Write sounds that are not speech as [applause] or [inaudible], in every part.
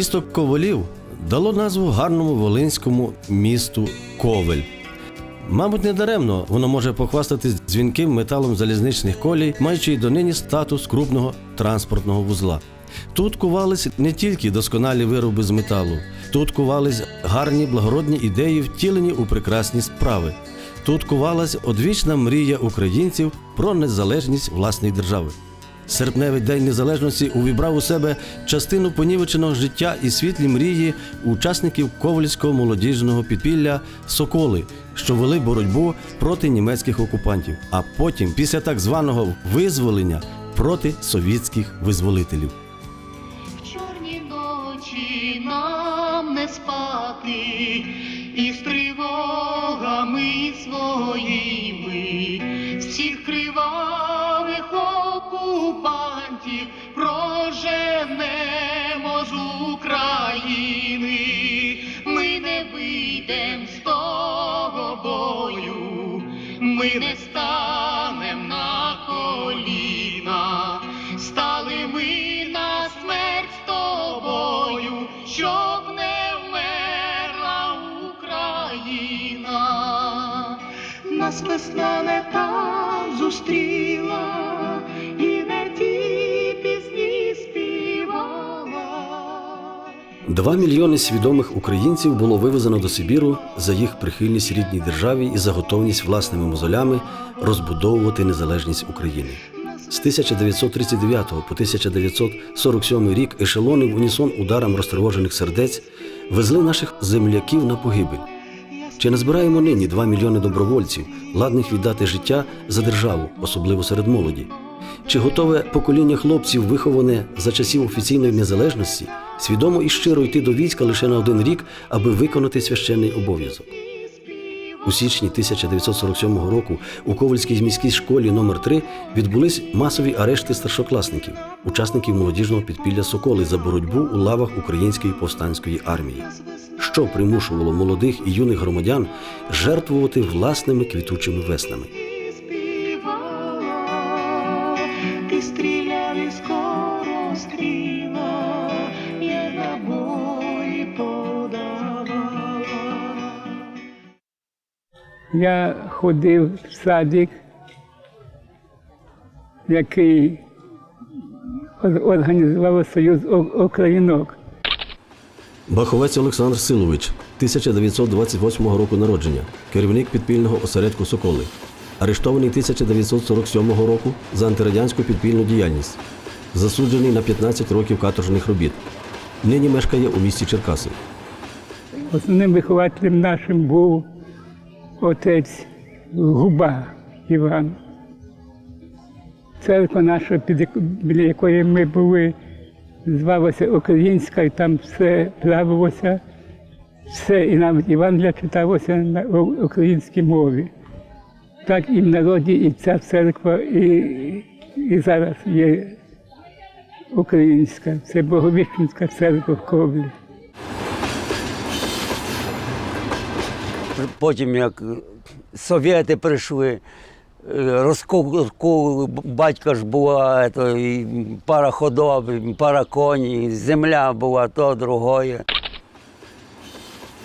Місто Ковалів дало назву гарному волинському місту Ковель. Мабуть, недаремно воно може похвастатись дзвінким металом залізничних колій, маючи й донині статус крупного транспортного вузла. Тут кувались не тільки досконалі вироби з металу, тут кувались гарні благородні ідеї, втілені у прекрасні справи. Тут кувалась одвічна мрія українців про незалежність власної держави. Серпневий день незалежності увібрав у себе частину понівеченого життя і світлі мрії учасників ковальського молодіжного підпілля Соколи, що вели боротьбу проти німецьких окупантів, а потім, після так званого визволення, проти совєтських визволителів. В чорні ночі нам не спати і з тривогами своїми ми не станем на коліна, стали ми на смерть з тобою, щоб не вмерла Україна. Нас весна не там зустріла, Два мільйони свідомих українців було вивезено до Сибіру за їх прихильність рідній державі і за готовність власними мозолями розбудовувати незалежність України. З 1939 по 1947 рік ешелони в унісон ударам розтривожених сердець везли наших земляків на погибель. Чи не збираємо нині 2 мільйони добровольців, ладних віддати життя за державу, особливо серед молоді? Чи готове покоління хлопців, виховане за часів офіційної незалежності, свідомо і щиро йти до війська лише на один рік, аби виконати священний обов'язок? У січні 1947 року у Ковальській міській школі номер 3 відбулись масові арешти старшокласників, учасників молодіжного підпілля Соколи за боротьбу у лавах української повстанської армії, що примушувало молодих і юних громадян жертвувати власними квітучими веснами. Я ходив в садик, який організував Союз Українок. Баховець Олександр Силович, 1928 року народження, керівник підпільного осередку Соколи, арештований 1947 року за антирадянську підпільну діяльність, засуджений на 15 років каторжних робіт. Нині мешкає у місті Черкаси. Основним вихователем нашим був отець Губа Іван. Церква наша, під біля якої ми були, звалася Українська, і там все плавилося, все, і навіть Євангелія читалося на українській мові. Так і в народі, і ця церква, і, і зараз є українська. Це Боговіщенська церква в Ковлі. Потім, як совєти прийшли, е, розкол батька ж була, то, і пара ходов, пара коні, земля була то другое.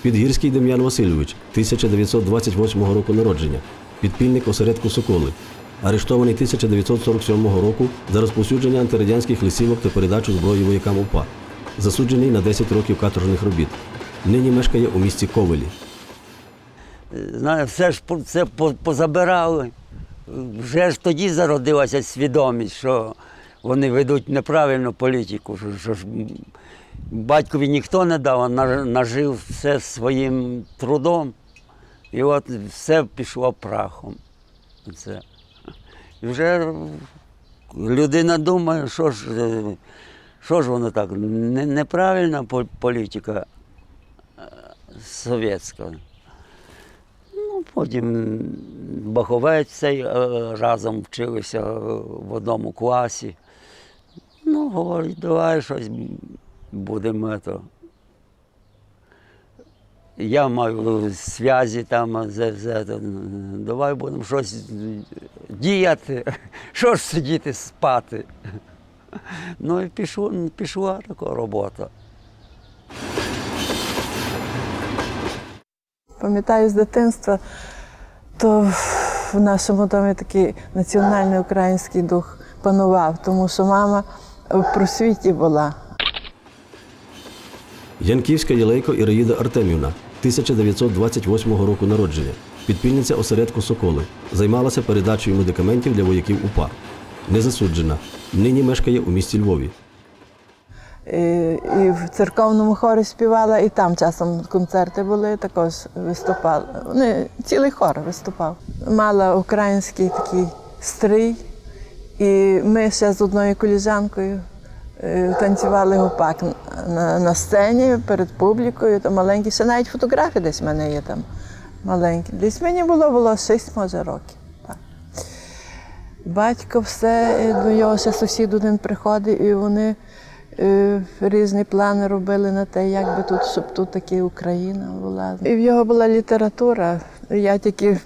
Підгірський Дем'ян Васильович, 1928 року народження, підпільник осередку Соколи, арештований 1947 року за розповсюдження антирадянських листівок та передачу зброї воякам УПА, засуджений на 10 років каторжних робіт. Нині мешкає у місті Ковелі. Все ж це позабирали. Вже ж тоді зародилася свідомість, що вони ведуть неправильну політику. Що, ж батькові ніхто не дав, а нажив все своїм трудом. І от все пішло прахом. Це. І вже людина думає, що ж, що ж воно так, неправильна політика е, совєтська. Ну, потім Баховець цей е, разом вчилися е, в одному класі. Ну, говорить, давай щось будемо. То. Я маю зв'язі там, з, з, давай будемо щось діяти, [laughs] що ж сидіти спати. [laughs] Ну і пішло, пішла така робота. Пам'ятаю з дитинства, то в нашому домі такий національний український дух панував, тому що мама в просвіті була. Янківська Єлейко Іраїда Артемівна, 1928 року народження, підпільниця осередку Соколи, займалася передачею медикаментів для вояків УПА. Не засуджена. Нині мешкає у місті Львові. І, і в церковному хорі співала, і там часом концерти були, також виступала. Вони, цілий хор виступав. Мала український такий стрій, і ми ще з одною коліжанкою е, танцювали гопак на, на сцені перед публікою. Там маленькі, ще навіть фотографії десь в мене є там маленькі. Десь мені було, було 6 може років. Батько все, е, до його ще сусід один приходить, і вони е, різні плани робили на те, як би тут, щоб тут таки Україна була. І в його була література. Я тільки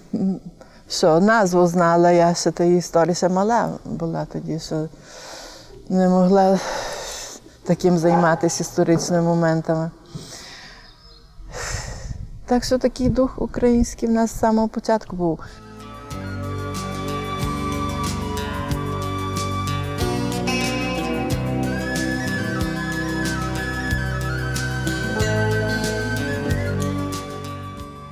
що назву знала, я ще історії ще мала була тоді, що не могла таким займатися історичними моментами. Так що такий дух український в нас з самого початку був.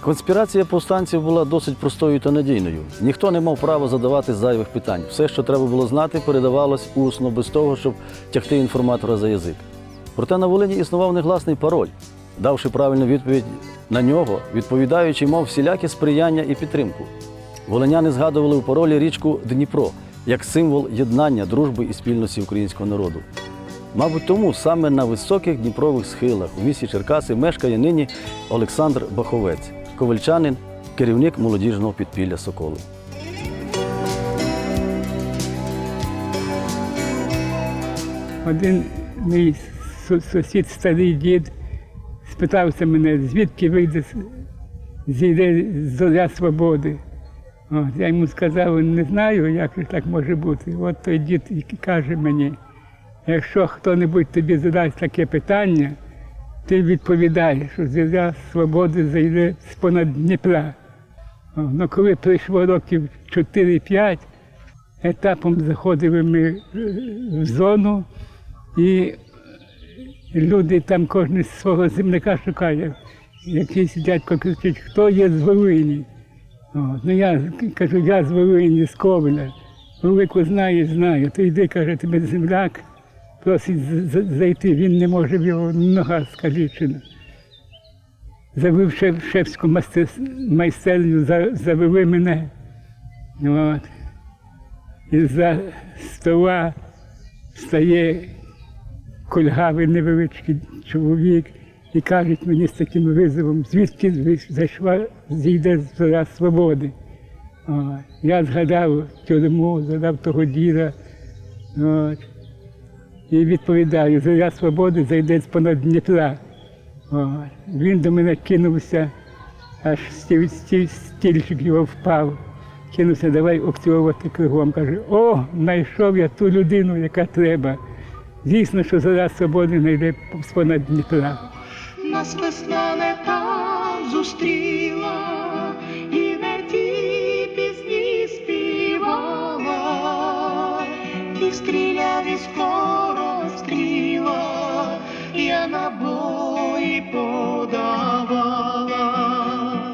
Конспірація повстанців була досить простою та надійною. Ніхто не мав права задавати зайвих питань. Все, що треба було знати, передавалось усно без того, щоб тягти інформатора за язик. Проте на Волині існував негласний пароль. Давши правильну відповідь на нього, відповідаючи, мав всіляке сприяння і підтримку. Волиняни згадували у паролі річку Дніпро як символ єднання, дружби і спільності українського народу. Мабуть, тому саме на високих Дніпрових схилах у місті Черкаси мешкає нині Олександр Баховець, ковальчанин, керівник молодіжного підпілля Соколи. Один мій сусід, старий дід, спитався мене, звідки вийде, зійде зоря свободи. От, я йому сказав, не знаю, як так може бути. От той дід каже мені, якщо хто-небудь тобі задасть таке питання, ти відповідаєш, що зоря свободи зайде з-понад Дніпра. Ну, коли прийшло років 4-5, етапом заходили ми в зону, і люди там кожен з свого земляка шукає. Якийсь дядько кричить, хто є з Волині. Ну я кажу, я з Волині, з Ковеля. Велику знає, знаю. То йди, каже, тебе земляк, просить зайти, він не може, його нога скалічена. Завив шеф, шефську майстерню, завели мене. От. І за стола стає кульгавий невеличкий чоловік і кажуть мені з таким визовом, звідки зайшла, зійде зоря свободи. О, я згадав тюрму, згадав того діда. От. І відповідаю, зоря свободи зайде з-понад Дніпра. От. Він до мене кинувся, аж стіль, стіль, стільчик його впав. Кинувся, давай обцілувати кругом. Каже, о, знайшов я ту людину, яка треба. Дійсно, що зоря свободи знайде з-понад Дніпра. Нас весна не там зустріла, і не подавала.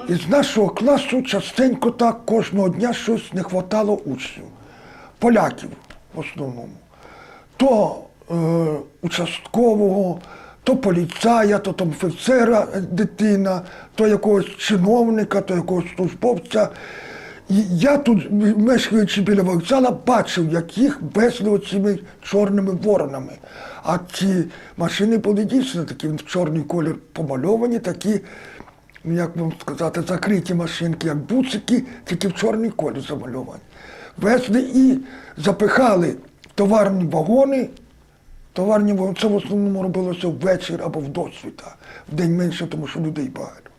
Із нашого класу частенько так кожного дня щось не хватало учнів, поляків в основному. То е, участкового, то поліцая, то там офіцера е, дитина, то якогось чиновника, то якогось службовця. І я тут, мешкаючи біля вокзала, бачив, як їх везли оцими чорними воронами. А ці машини були дійсно такі в чорний колір помальовані, такі ну, як вам сказати, закриті машинки, як буцики, тільки в чорний колір замальовані. Везли і запихали товарні вагони. Товарні вагони, це в основному робилося ввечір або в досвіта, в день менше, тому що людей багато.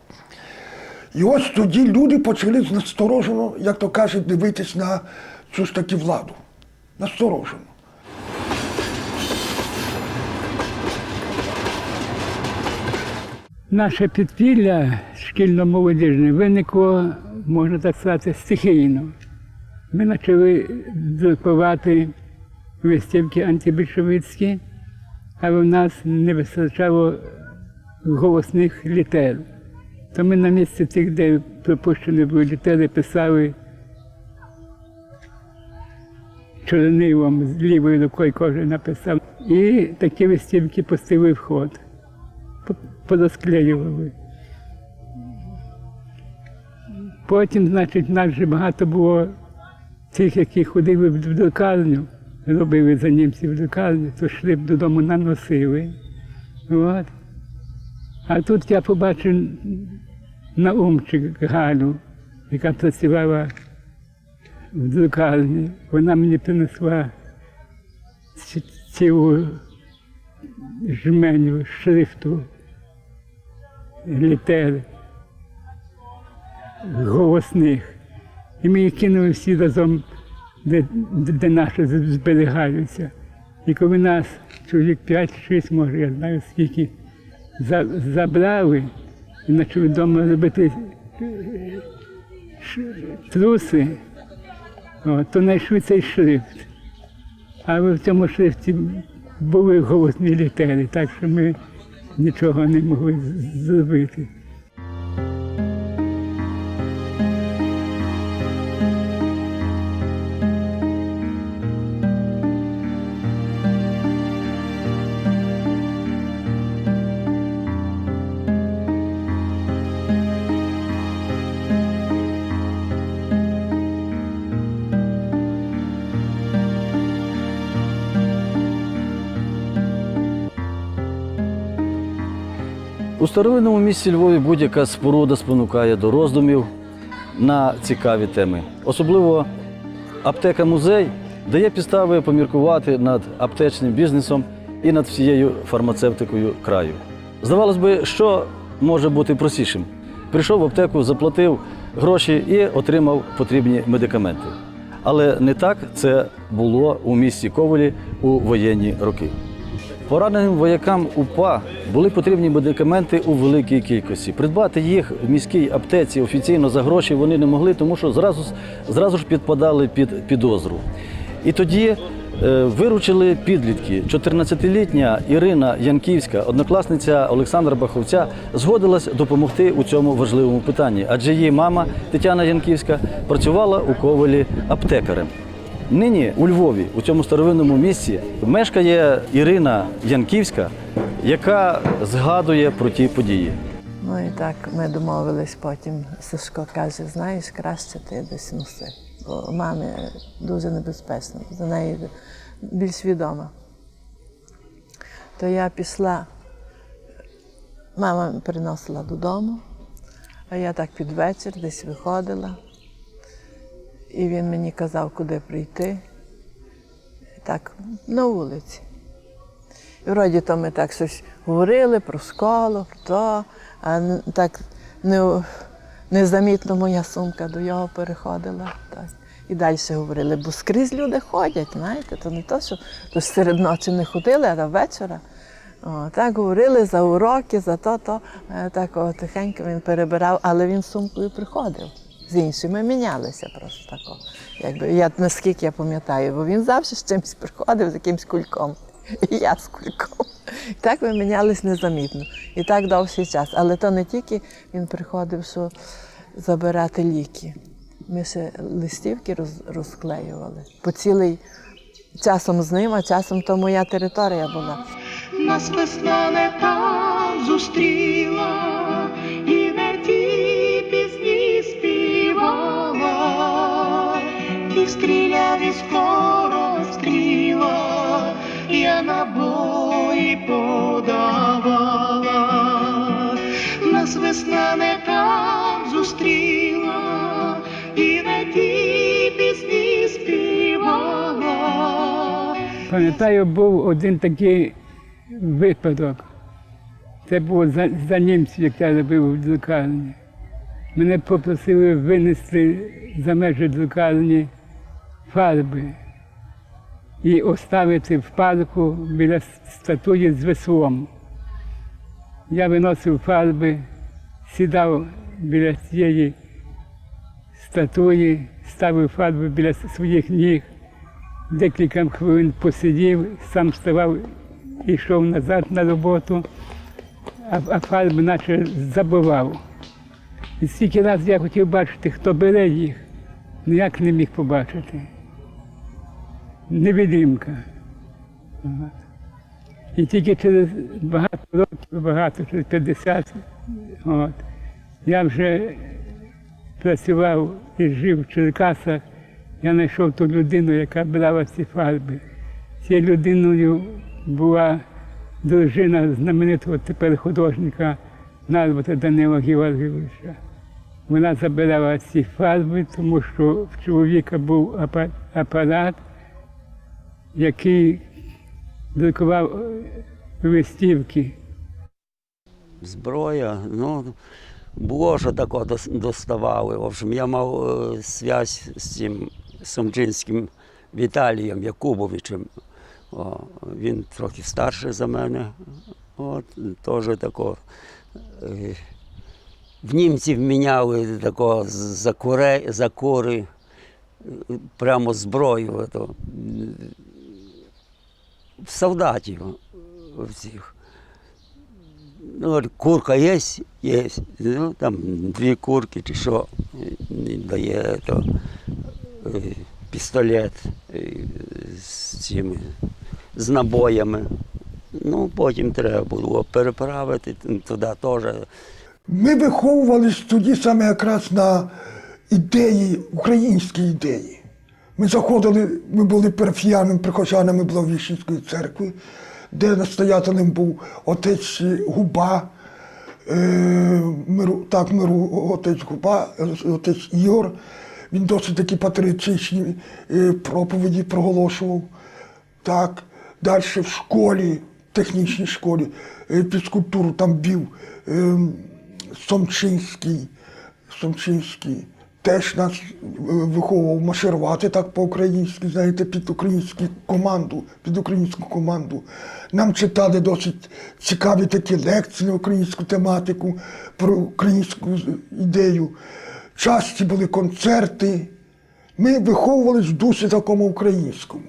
І ось тоді люди почали насторожено, як то кажуть, дивитись на цю ж таки владу. Насторожено. Наше підпілля шкільно-молодіжне виникло, можна так сказати, стихійно. Ми почали друкувати листівки антибільшовицькі, але в нас не вистачало голосних літер. То ми на місці тих, де пропущені були літери, писали чорнилом з лівою рукою кожен написав. І такі листівки пустили в ход, По- порозклеювали. Потім, значить, в нас вже багато було тих, які ходили в друкарню, робили за німців друкарню, то йшли б додому наносили. От. А тут я побачив Наумчик Галю, яка працювала в друкарні. Вона мені принесла цілу жменю шрифту, літер голосних. І ми їх кинули всі разом, де, де наші зберігаються. І коли нас чоловік 5-6, може, я знаю скільки, за- забрали і почали вдома робити е, труси, то знайшли цей шрифт. Але в цьому шрифті були голосні літери, так що ми нічого не могли зробити. Старовинному місті Львові будь-яка споруда спонукає до роздумів на цікаві теми. Особливо аптека-музей дає підстави поміркувати над аптечним бізнесом і над всією фармацевтикою краю. Здавалось би, що може бути простішим? Прийшов в аптеку, заплатив гроші і отримав потрібні медикаменти. Але не так це було у місті Ковелі у воєнні роки. Пораненим воякам УПА були потрібні медикаменти у великій кількості. Придбати їх в міській аптеці офіційно за гроші вони не могли, тому що зразу, зразу ж підпадали під підозру. І тоді е, виручили підлітки. 14-літня Ірина Янківська, однокласниця Олександра Баховця, згодилась допомогти у цьому важливому питанні, адже її мама Тетяна Янківська працювала у Ковелі аптекарем. Нині у Львові, у цьому старовинному місці, мешкає Ірина Янківська, яка згадує про ті події. Ну і так ми домовились потім. Сашко каже, знаєш, краще ти десь носи. Бо мамі дуже небезпечно, за нею більш відома. То я пішла, мама приносила додому, а я так під вечір десь виходила. І він мені казав, куди прийти. Так, на вулиці. І вроді то ми так щось говорили про школу, про то, а так не, незамітно моя сумка до його переходила. Так. І далі говорили, бо скрізь люди ходять, знаєте, то не то, що то серед ночі не ходили, а до вечора. О, так говорили за уроки, за то, то. Е, Так тихенько він перебирав, але він сумкою приходив. З іншими мінялися просто тако. Якби, я, наскільки я пам'ятаю, бо він завжди з чимось приходив, з якимсь кульком. І я з кульком. І так ми мінялись незамітно. І так довший час. Але то не тільки він приходив, що забирати ліки. Ми ще листівки роз, розклеювали. По цілий часом з ним, а часом то моя територія була. Нас весна не там зустріла, і стріляв і скоро стріла, я набої подавала. Нас весна не там зустріла, і не ті пісні співала. Пам'ятаю, був один такий випадок. Це було за, за німців, як я робив в друкарні. Мене попросили винести за межі друкарні фарби і оставити в парку біля статуї з веслом. Я виносив фарби, сідав біля цієї статуї, ставив фарби біля своїх ніг, декілька хвилин посидів, сам вставав і йшов назад на роботу, а, фарби наче забивав. І стільки разів я хотів бачити, хто бере їх, ніяк не міг побачити. Невидимка. І тільки через багато років, багато, через 50, от, я вже працював і жив в Черкасах, я знайшов ту людину, яка брала ці фарби. Цією людиною була дружина знаменитого тепер художника Нарбута Данила Георгійовича. Вона забирала ці фарби, тому що в чоловіка був апарат, який друкував е, листівки. Зброя, ну, було, що такого доставали. В общем, я мав е, зв'язь з цим Сумчинським Віталієм Якубовичем. О, він трохи старший за мене. От, теж тако. е, В німців міняли тако за, куре, за кури, е, прямо зброю. Солдатів в цих. Ну, курка є? Є. Ну, там дві курки чи що. Дає то, е, пістолет е, з цими, з набоями. Ну, потім треба було переправити туди теж. Ми виховувались тоді саме якраз на ідеї, українські ідеї. Ми заходили, ми були парафіянами, прихожанами Благовіщенської церкви, де настоятелем був отець Губа, е, миру, так, миру, отець Губа, е, отець Ігор. Він досить такі патріотичні е, проповіді проголошував. Так, далі в школі, технічній школі, е, фізкультуру там бів е, Сомчинський, Сомчинський. Теж нас е, виховував марширувати так по-українськи, знаєте, під українську команду, під українську команду. Нам читали досить цікаві такі лекції на українську тематику, про українську ідею. Часті були концерти. Ми виховувались в дусі такому українському,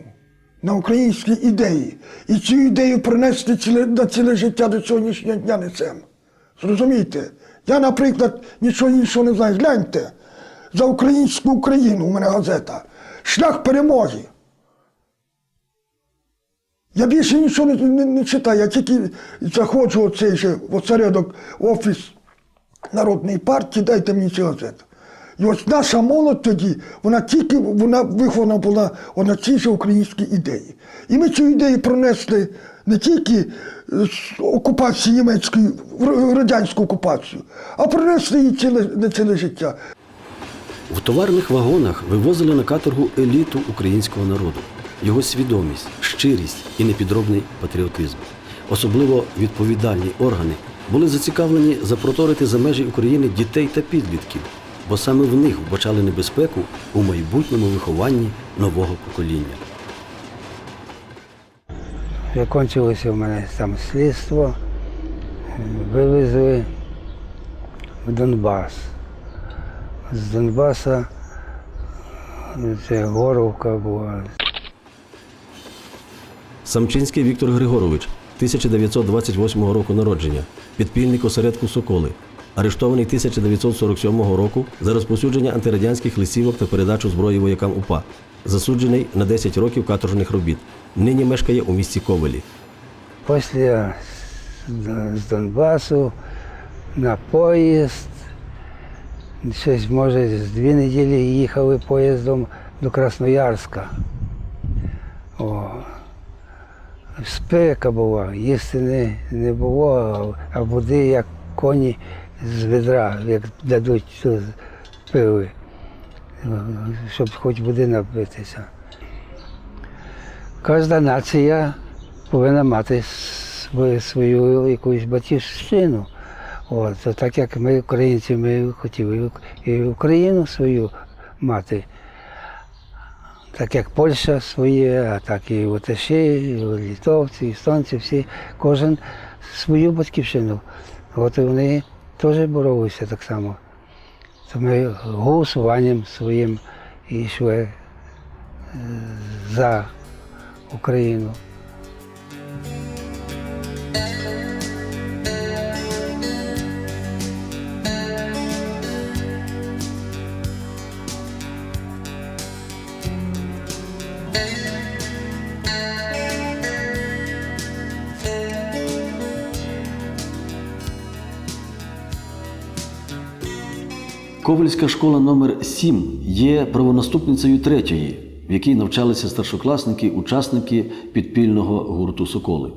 на українській ідеї. І цю ідею принести ціле, на ціле життя до сьогоднішнього дня несемо. Зрозумієте? Я, наприклад, нічого іншого не знаю. Гляньте, за українську Україну у мене газета. Шлях перемоги. Я більше нічого не, не, не читаю, я тільки заходжу в цей же осередок, офіс Народної партії, дайте мені цю газету. І ось наша молодь тоді, вона тільки вона вихована була на цій же українській ідеї. І ми цю ідею пронесли не тільки з окупації німецької, радянську окупацію, а пронесли її ціле, на ціле життя. В товарних вагонах вивозили на каторгу еліту українського народу, його свідомість, щирість і непідробний патріотизм. Особливо відповідальні органи були зацікавлені запроторити за межі України дітей та підлітків, бо саме в них вбачали небезпеку у майбутньому вихованні нового покоління. Закінчилося в мене там слідство, вивезли в Донбас. З Донбаса це Горовка була. Самчинський Віктор Григорович, 1928 року народження, підпільник осередку Соколи, арештований 1947 року за розповсюдження антирадянських листівок та передачу зброї воякам УПА, засуджений на 10 років каторжних робіт. Нині мешкає у місті Ковелі. Після з з Донбасу на поїзд. Щось, може, з дві неділі їхали поїздом до Красноярська. О. Спека була, їсти не, не було, а води як коні з ведра, як дадуть то пили, щоб хоч води напитися. Кожна нація повинна мати свою, свою якусь батьківщину. От, то так як ми, українці, ми хотіли і Україну свою мати. так як Польща своє, а так і Латиші, і літовці, естонці, всі, кожен свою батьківщину. От і вони теж боролися так само. То ми голосуванням своїм йшли е, за Україну. Ковальська школа номер 7 є правонаступницею третьої, в якій навчалися старшокласники, учасники підпільного гурту Соколи.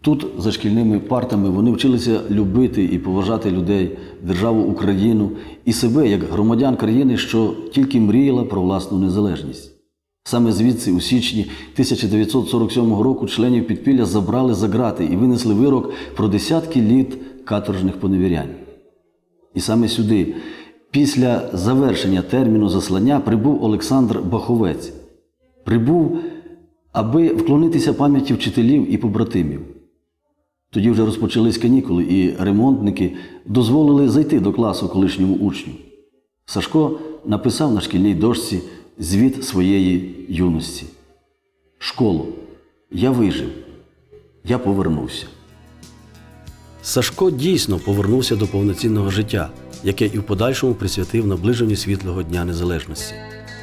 Тут, за шкільними партами, вони вчилися любити і поважати людей, державу Україну і себе як громадян країни, що тільки мріяла про власну незалежність. Саме звідси, у січні 1947 року, членів підпілля забрали за грати і винесли вирок про десятки літ каторжних поневірянь. І саме сюди, після завершення терміну заслання, прибув Олександр Баховець. Прибув, аби вклонитися пам'яті вчителів і побратимів. Тоді вже розпочались канікули, і ремонтники дозволили зайти до класу колишньому учню. Сашко написав на шкільній дошці звіт своєї юності. Школу. Я вижив. Я повернувся. Сашко дійсно повернувся до повноцінного життя, яке і в подальшому присвятив наближенню світлого Дня Незалежності.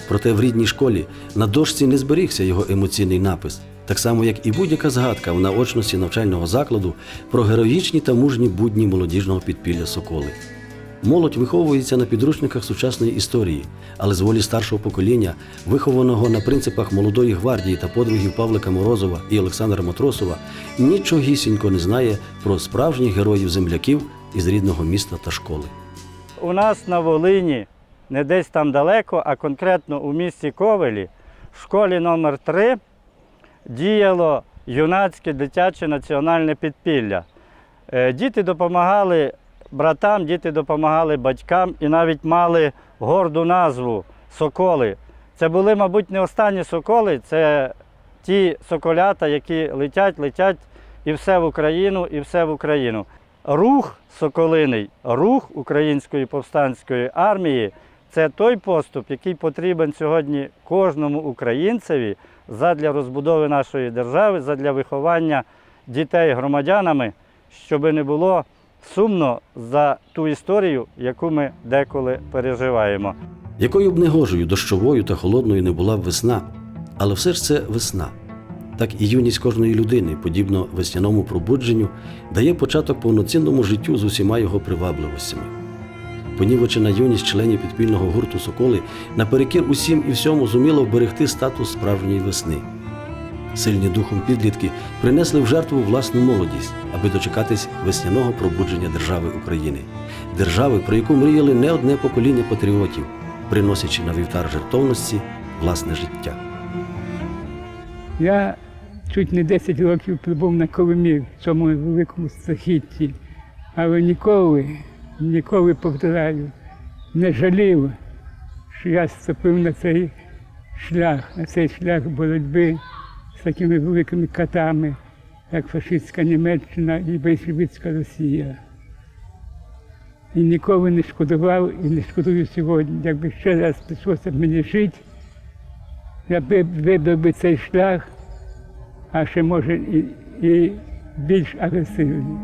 Проте в рідній школі на дошці не зберігся його емоційний напис, так само як і будь-яка згадка в наочності навчального закладу про героїчні та мужні будні молодіжного підпілля Соколи. Молодь виховується на підручниках сучасної історії, але з волі старшого покоління, вихованого на принципах молодої гвардії та подвигів Павлика Морозова і Олександра Матросова, нічогісінько не знає про справжніх героїв земляків із рідного міста та школи. У нас на Волині, не десь там далеко, а конкретно у місті Ковелі, в школі номер 3 діяло юнацьке дитяче національне підпілля. Е, Діти допомагали братам, діти допомагали батькам і навіть мали горду назву Соколи. Це були, мабуть, не останні соколи, це ті соколята, які летять, летять і все в Україну, і все в Україну. Рух соколиний, рух Української повстанської армії це той поступ, який потрібен сьогодні кожному українцеві задля розбудови нашої держави, задля виховання дітей громадянами, щоб не було сумно за ту історію, яку ми деколи переживаємо. Якою б негожою, дощовою та холодною не була б весна, але все ж це весна. Так і юність кожної людини, подібно весняному пробудженню, дає початок повноцінному життю з усіма його привабливостями. Понівечена юність членів підпільного гурту Соколи наперекір усім і всьому зуміла вберегти статус справжньої весни. Сильні духом підлітки принесли в жертву власну молодість, аби дочекатись весняного пробудження держави України, держави, про яку мріяли не одне покоління патріотів, приносячи на вівтар жертовності власне життя. Я чуть не 10 років прибув на Коломі в цьому великому страхітті, але ніколи, ніколи повторяю, не жалів, що я ступив на цей шлях, на цей шлях боротьби з такими великими катами, як фашистська Німеччина і большевицька Росія. І ніколи не шкодував і не шкодую сьогодні. Якби ще раз прийшлося мені жити, я би вибрав би цей шлях, а ще може і, і більш агресивний.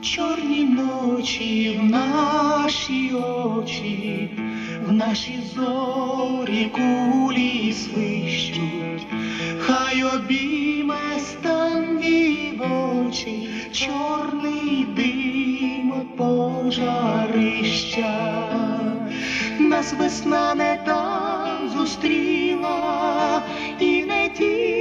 Чорні ночі в наші очі, в наші зорі кулі свищуть, хай обійме стані очі, чорний дим пожарища. Нас весна не там зустріла, і не ті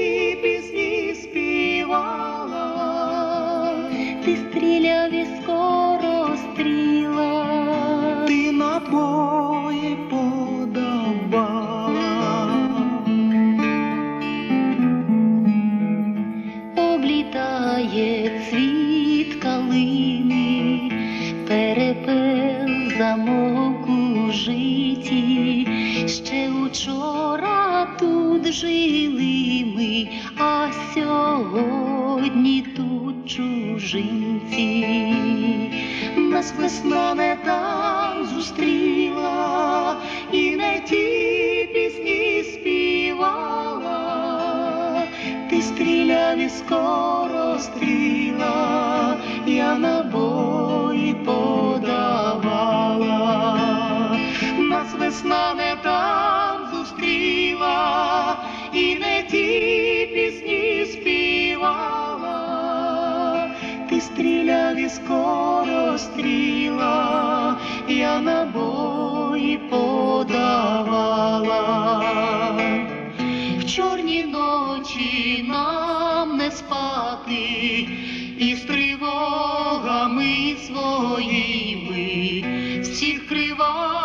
тут жили ми, а сьогодні тут чужинці. Нас весна не там зустріла, і не ті пісні співала, ти стріляв і скоро стріла, я набої подавала. Нас весна не стріляв і стріла, я набої подавала. В чорні ночі нам не спати, і з тривогами своїми всіх кривавих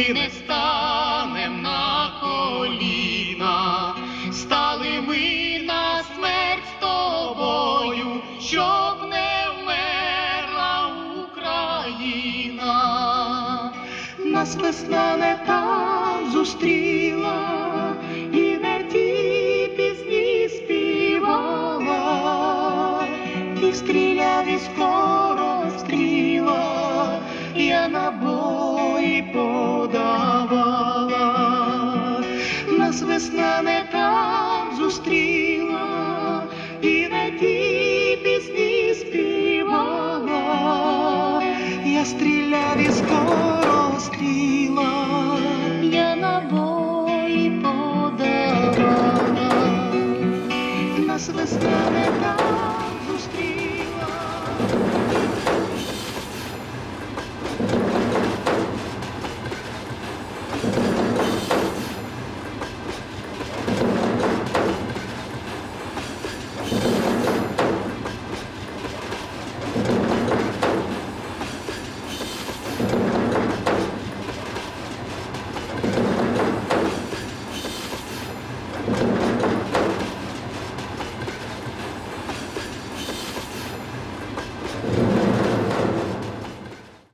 ми не станем на коліна, стали ми на смерть з тобою, щоб не вмерла Україна. Нас весна не там зустріла, і не весна не там зустріла і на ті пісні співала, я стріляв і скоро стріла, я набої подавала, нас весна не там.